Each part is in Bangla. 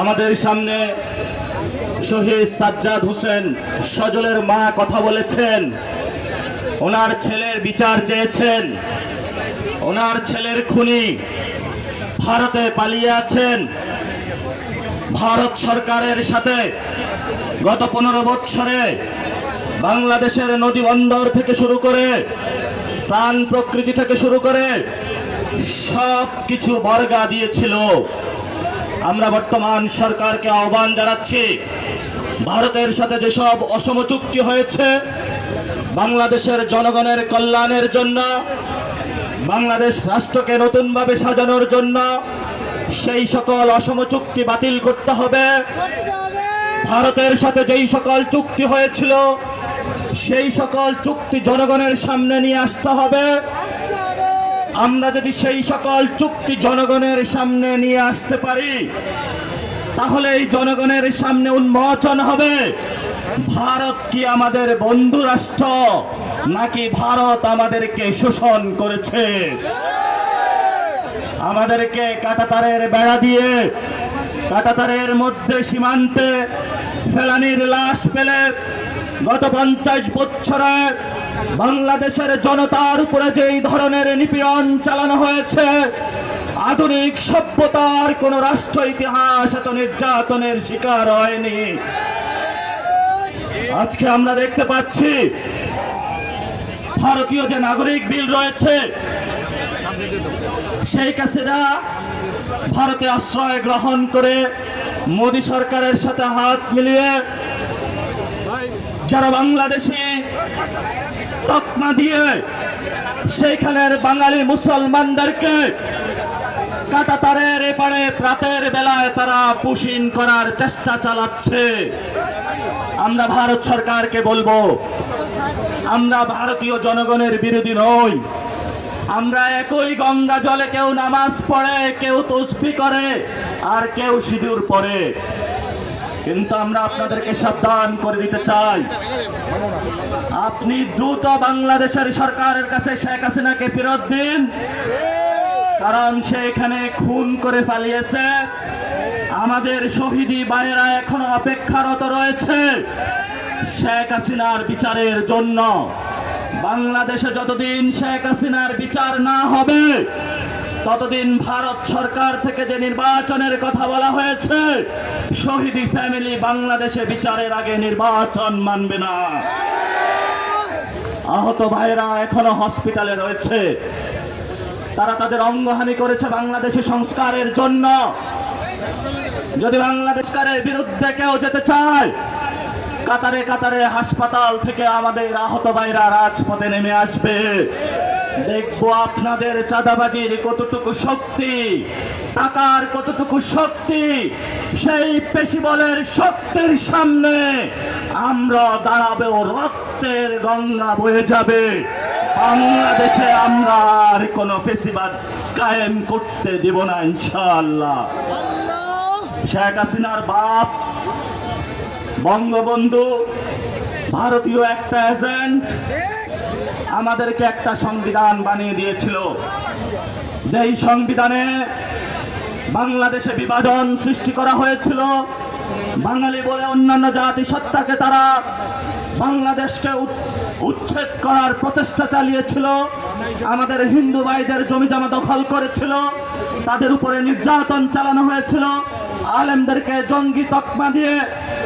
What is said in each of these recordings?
আমাদের সামনে শহীদ সাজ্জাদ হোসেন সজলের মা কথা বলেছেন। ওনার ছেলের বিচার চেয়েছেন। ওনার ছেলের খুনি ভারতে পালিয়ে আছেন। ভারত সরকারের সাথে গত পনেরো বৎসরে বাংলাদেশের নদী বন্দর থেকে শুরু করে প্রাণ প্রকৃতি থেকে শুরু করে সব কিছু বর্গা দিয়েছিল। আমরা বর্তমান সরকারকে আহ্বান জানাচ্ছি, ভারতের সাথে যেসব অসম চুক্তি হয়েছে, বাংলাদেশের জনগণের কল্যাণের জন্য, বাংলাদেশ রাষ্ট্রকে নতুনভাবে সাজানোর জন্য সেই সকল অসম চুক্তি বাতিল করতে হবে। ভারতের সাথে যেই সকল চুক্তি হয়েছিল, সেই সকল চুক্তি জনগণের সামনে নিয়ে আসতে হবে। আমরা যদি সেই সকল চুক্তি জনগণের সামনে নিয়ে আসতে পারি, তাহলে এই জনগণের সামনে উন্মোচন হবে। ভারত কি আমাদের বন্ধু রাষ্ট্র, নাকি ভারত আমাদেরকে শোষণ করেছে? আমাদেরকে কাটাতারের বেড়া দিয়ে, কাটাতারের মধ্যে সীমান্তে ফেলানির লাশ পেলে গত পঞ্চাশ বছরে বাংলাদেশের জনতার উপরে যেই ধরনের নিপীড়ন চালানো হয়েছে, আধুনিক সভ্যতার কোন রাষ্ট্র ইতিহাস এত নির্যাতনের শিকার হয়নি। আজকে আমরা দেখতে পাচ্ছি, ভারতীয় যে নাগরিক বিল রয়েছে, শেখ হাসিনা ভারতে আশ্রয় গ্রহণ করে মোদী সরকারের সাথে হাত মিলিয়ে যারা বাংলাদেশি তকমা দিয়ে সেইখানের বাঙালি মুসলমানদেরকে কাটাতারের এপারে রাতের বেলায় তারা পুশিন করার চেষ্টা চালাচ্ছে। আমরা ভারত সরকারকে বলব, আমরা ভারতীয় জনগণের বিরোধী নই। আমরা একই গঙ্গা জলে কেউ নামাজ পড়ে, কেউ তসবি করে, আর কেউ সিঁদুর পড়ে। কিন্তু আমরা আপনাদেরকে সাবধান করে দিতে চাই। আপনি দ্রুত বাংলাদেশের সরকারের কাছে শেখ হাসিনাকে ফেরত দিন। কারণ সে এখানে খুন করে পালিয়েছে। আমাদের শহীদি বাইরা এখনও অপেক্ষারত রয়েছে শেখ হাসিনার বিচারের জন্য। বাংলাদেশে যতদিন শেখ হাসিনার বিচার না হবে ততদিন ভারত সরকার থেকে যে নির্বাচনের কথা বলা হয়েছে, শহীদি ফ্যামিলি বাংলাদেশে বিচারের আগে নির্বাচন মানবে না। আহত ভাইরা এখনও হসপিটালে রয়েছে। তারা তাদের অঙ্গহানি করেছে বাংলাদেশি সংস্কারের জন্য। যদি বাংলাদেশের বিরুদ্ধে কেউ যেতে চায়, কাতারে কাতারে হাসপাতাল থেকে আমাদের আহত ভাইরা রাজপথে নেমে আসবে। দেখব আপনাদের চাঁদাবাজির কতটুকু শক্তি, টাকার কতটুকু শক্তি, সেই পেশি বলের শক্তির সামনে আমরা দাঁড়াবে ও রক্তের গঙ্গা বয়ে যাবে। বাংলাদেশে আমরা আর কোনো ফেসিবাদ কায়েম করতে দিব না, ইনশাআল্লাহ। শেখ হাসিনার বাপ, বঙ্গবন্ধু, ভারতীয় একটা এজেন্ট আমাদেরকে একটা সংবিধান বানিয়ে দিয়েছিল। যেই সংবিধানে বাংলাদেশে বিভাজন সৃষ্টি করা হয়েছিল, বাঙালি বলে অন্যান্য জাতি সত্তাকে তারা বাংলাদেশকে উচ্ছেদ করার প্রচেষ্টা চালিয়েছিল, আমাদের হিন্দু ভাইদের জমি জমা দখল করেছিল, তাদের উপরে নির্যাতন চালানো হয়েছিল, আলেমদেরকে জঙ্গি তকমা দিয়ে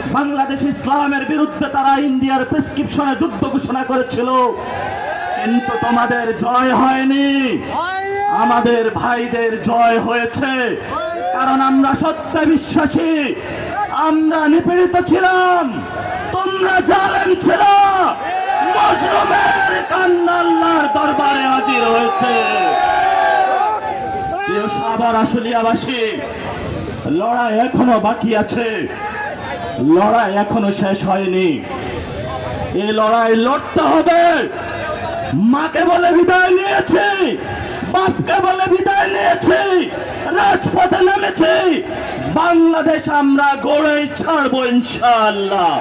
বাংলাদেশ ইসলামের বিরুদ্ধে তারা ইন্ডিয়ার প্রেসক্রিপশনে যুদ্ধ ঘোষণা করেছিল। কিন্তু তোমাদের জয় হয়নি। আমাদের ভাইদের জয় হয়েছে। কারণ আমরা সত্যে বিশ্বাসী। আমরা নিপীড়িত ছিলাম। তোমরা জালেম ছিল। মজলুমের কান্না আল্লাহর দরবারে হাজির হয়েছে। প্রিয় সাভার আশুলিয়াবাসী লড়াই এখনও বাকি আছে। লড়াই এখনও শেষ হয়নি। এই লড়াই লড়তে হবে। মাকে বলে বিদায় নিয়েছি, বাপকে বলে বিদায় নিয়েছি, রাজপথে নেমেছি। বাংলাদেশ আমরা গড়েই ছাড়বো ইনশাআল্লাহ।